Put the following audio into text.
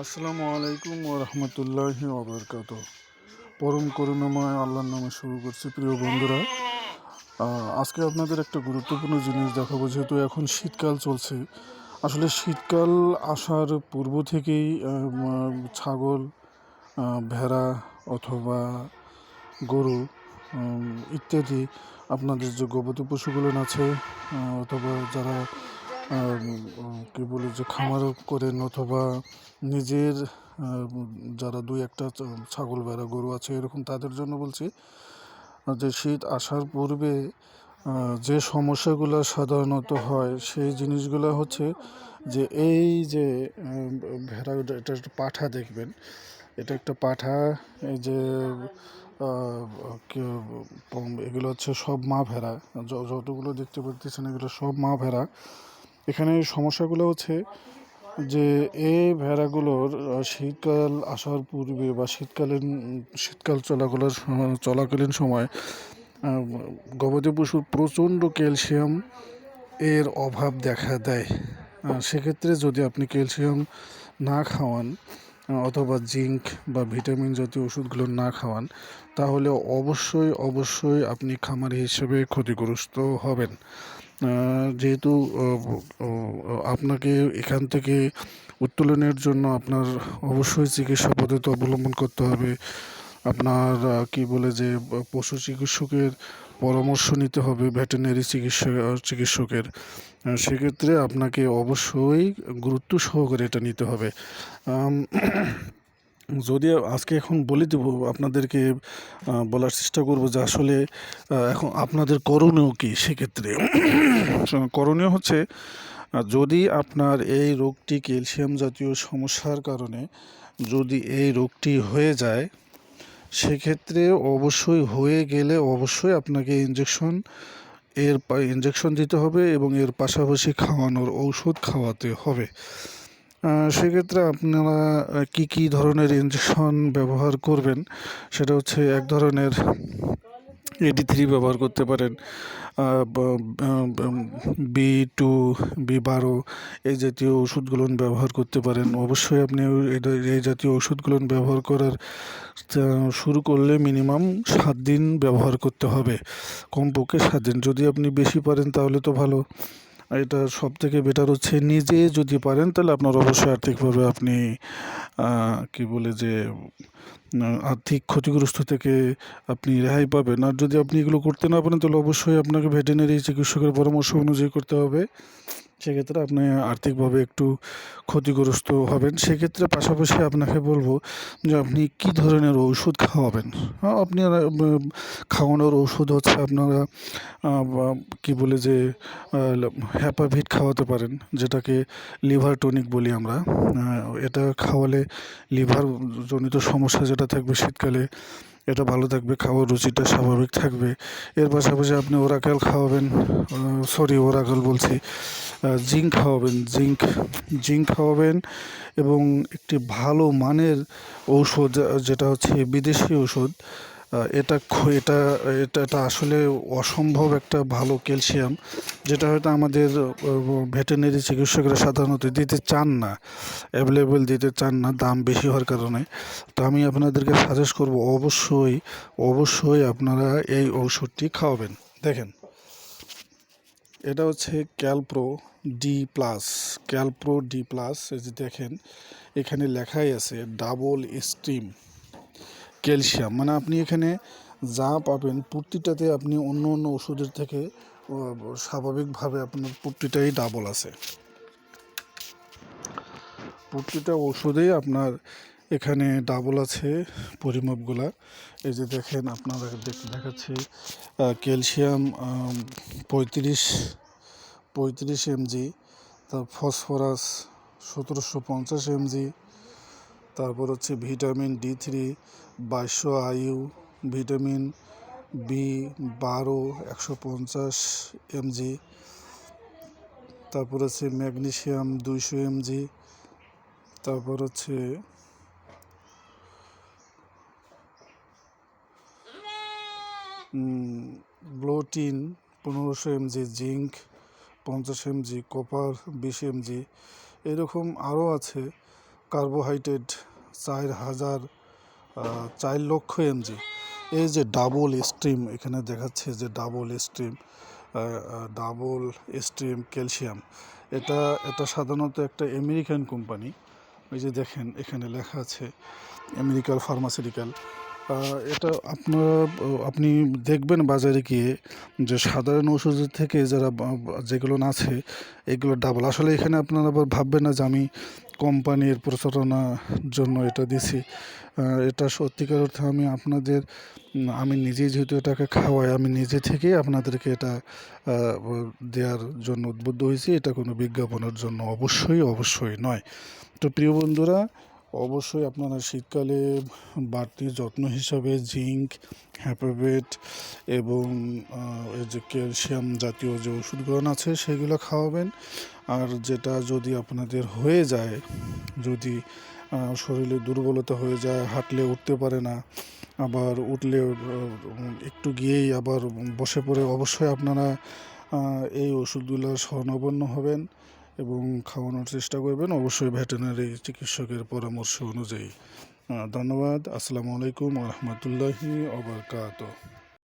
আসসালামু আলাইকুম ও রহমতুল্লাহি ওবরকাত পরম করুণাময় আল্লাহর নামে শুরু করছি, প্রিয় বন্ধুরা। আজকে আপনাদের একটা গুরুত্বপূর্ণ জিনিস দেখাবো, যেহেতু এখন শীতকাল চলছে। আসলে শীতকাল আসার পূর্ব থেকেই ছাগল ভেড়া অথবা গরু ইত্যাদি আপনাদের যে গবাদি পশুগুলো আছে অথবা যারা কি বলে যে খামার করেন অথবা নিজের যারা দুই একটা ছাগল, ভেড়া, গরু আছে এরকম তাদের জন্য বলছি, যে শীত আসার পূর্বে যে সমস্যাগুলো সাধারণত হয় সেই জিনিসগুলো হচ্ছে যে এই যে ভেড়া এটা একটা পাঠা দেখবেন। এটা একটা পাঠা, এই যে এগুলো হচ্ছে সব মা ভেড়া যতগুলো দেখতে পাচ্ছেন এগুলো সব মা ভেড়া। এখানে সমস্যাগুলো হচ্ছে যে এই ভেড়াগুলোর শীতকাল আসার পূর্বে বা শীতকালীন, শীতকাল চলাকালের চলাকালীন সময় গবাদি পশুর প্রচণ্ড ক্যালসিয়াম এর অভাব দেখা দেয়। সেক্ষেত্রে যদি আপনি ক্যালসিয়াম না খাওয়ান অথবা জিঙ্ক বা ভিটামিন জাতীয় ওষুধগুলো না খাওয়ান, তাহলে অবশ্যই অবশ্যই আপনি খামারি হিসেবে ক্ষতিগ্রস্ত হবেন। যেহেতু আপনাকে এখান থেকে উত্তোলনের জন্য আপনার অবশ্যই চিকিৎসা পদ্ধতি অবলম্বন করতে হবে। আপনার কি বলে যে, পশু চিকিৎসকের পরামর্শ নিতে হবে, ভেটেরিনারি চিকিৎসা, চিকিৎসকের। সেক্ষেত্রে আপনাকে অবশ্যই গুরুত্ব সহকারে এটা নিতে হবে। যদি আজকে এখন বলে দেব, আপনাদেরকে বলার চেষ্টা করব যে আসলে এখন আপনাদের করণীয় কী সেক্ষেত্রে? করণীয় হচ্ছে, যদি আপনার এই রোগটি ক্যালসিয়াম জাতীয় সমস্যার কারণে যদি এই রোগটি হয়ে যায়, সেক্ষেত্রে অবশ্যই হয়ে গেলে অবশ্যই আপনাকে ইঞ্জেকশন এর ইঞ্জেকশন দিতে হবে এবং এর পাশাপাশি খাওয়ানোর ঔষধ খাওয়াতে হবে। সেক্ষেত্রে আপনারা কি কি ধরনের ইঞ্জেকশন ব্যবহার করবেন? সেটা হচ্ছে এক ধরনের এডি থ্রি ব্যবহার করতে পারেন। বি টু বি বারো এই জাতীয় ওষুধগুলো ব্যবহার করতে পারেন। অবশ্যই আপনি এই জাতীয় ওষুধগুলো ব্যবহার করার শুরু করলে মিনিমাম সাত দিন ব্যবহার করতে হবে। কমপক্ষে সাত দিন। যদি আপনি বেশি পারেন তাহলে তো ভালো। এটা সব থেকে বেটার হচ্ছে নিজে যদি পারেন, তাহলে আপনার অবশ্যই আর্থিকভাবে আপনি কি বলে যে আর্থিক ক্ষতিগ্রস্ত থেকে আপনি রেহাই পাবেন। আর যদি আপনি এগুলো করতে না পারেন, তাহলে অবশ্যই আপনাকে ভেটেরিনারি চিকিৎসকের পরামর্শ অনুযায়ী করতে হবে। সেক্ষেত্রে আপনি আর্থিকভাবে একটু ক্ষতিগ্রস্ত হবেন। সেক্ষেত্রে পাশাপাশি আপনাকে বলব যে আপনি কি ধরনের ঔষধ খাওয়াবেন? আপনি খাওয়ানোর ওষুধ হচ্ছে আপনারা কি বলে যে হ্যাপাভিট খাওয়াতে পারেন, যেটাকে লিভার টনিক বলি আমরা। এটা খাওয়ালে লিভার জনিত সমস্যা যেটা থাকবে শীতকালে এটা ভালো থাকবে, খাওয়ার রুচিটা স্বাভাবিক থাকবে। এর পাশাপাশি আপনি ওরাকেল খাওয়াবেন সরি ওরাকেল বলছি জিঙ্ক খাওয়াবেন, জিঙ্ক জিঙ্ক খাওয়াবেন এবং একটি ভালো মানের ঔষধ যেটা হচ্ছে বিদেশি ওষুধ এটা এটা এটা এটা আসলে অসম্ভব একটা ভালো ক্যালসিয়াম, যেটা হয়তো আমাদের ভেটেরিনারি চিকিৎসকরা সাধারণত দিতে চান না, অ্যাভেলেবেল দিতে চান না, দাম বেশি হওয়ার কারণে। তো আমি আপনাদেরকে সাজেস্ট করব, অবশ্যই অবশ্যই আপনারা এই ঔষধটি খাওয়াবেন। দেখেন, এটা হচ্ছে Calpro D plus, Calpro D plus দেখেন, এখানে লেখাই আছে, ডাবল স্ট্রিম ক্যালসিয়াম। মানে আপনি এখানে যা পাবেন প্রতিটাতে আপনি অন্য অন্য ওষুধের থেকে স্বাভাবিকভাবে আপনার প্রতিটাই ডাবল আছে। প্রতিটা ওষুধেই আপনার এখানে ডাবল আছে পরিমাপগুলা। এই যে দেখেন, আপনারা দেখ- দেখাচ্ছি ক্যালসিয়াম পঁয়ত্রিশ পঁয়ত্রিশ এমজি, তার ফসফরাস সতেরোশো পঞ্চাশ এমজি তারপর হচ্ছে ভিটামিন ডি থ্রি বাইশশো আইইউ ভিটামিন বি বারো, একশো পঞ্চাশ এমজি। তারপর হচ্ছে ম্যাগনেশিয়াম দুইশো এমজি। তারপর হচ্ছে ব্লোটিন পনেরোশো এমজি, জিঙ্ক পঞ্চাশ এমজি, কপার বিশ এমজি। এরকম আরও আছে। কার্বোহাইড্রেট চার হাজার চার লক্ষ এমজি এই যে ডাবল স্ট্রিম এখানে দেখাচ্ছে যে double stream double stream calcium এটা এটা সাধারণত একটা আমেরিকান কোম্পানি ওই যে দেখেন এখানে লেখা আছে আমেরিকার ফার্মাসিউটিক্যাল এটা আপনার, আপনি দেখবেন বাজারে গিয়ে যে সাধারণ ওষুধের থেকে যারা যেগুলো আছে, এগুলো ডাবল আসলে এখানে আপনারা আবার ভাববেন না যে আমি কোম্পানির প্রচারণার জন্য এটা দিছি। এটা সত্যিকার অর্থে আমি আপনাদের আমি নিজেই যেহেতু এটাকে খাওয়াই, আমি নিজে থেকেই আপনাদেরকে এটা দেওয়ার জন্য উদ্বুদ্ধ হয়েছি। এটা কোনো বিজ্ঞাপনের জন্য অবশ্যই অবশ্যই নয়। তো প্রিয় বন্ধুরা অবশ্যই আপনারা শীতকালে বাড়তি যত্ন হিসাবে জিঙ্ক হ্যাপাবেট এবং এই যে ক্যালসিয়াম জাতীয় যে ওষুধগুলো আছে সেগুলো খাওয়াবেন। আর যেটা যদি আপনাদের হয়ে যায়, যদি শরীরে দুর্বলতা হয়ে যায়, হাঁটলে উঠতে পারে না, আবার উঠলে একটু গিয়েই আবার বসে পড়ে, অবশ্যই আপনারা এই ওষুধগুলো স্বর্ণাপন্ন হবেন। এবং খাওয়ানোর চেষ্টা করবেন। অবশ্যই ভেটেনারি চিকিৎসকের পরামর্শ অনুযায়ী। ধন্যবাদ। আসসালামু আলাইকুম রহমতুল্লাহি অবরকাত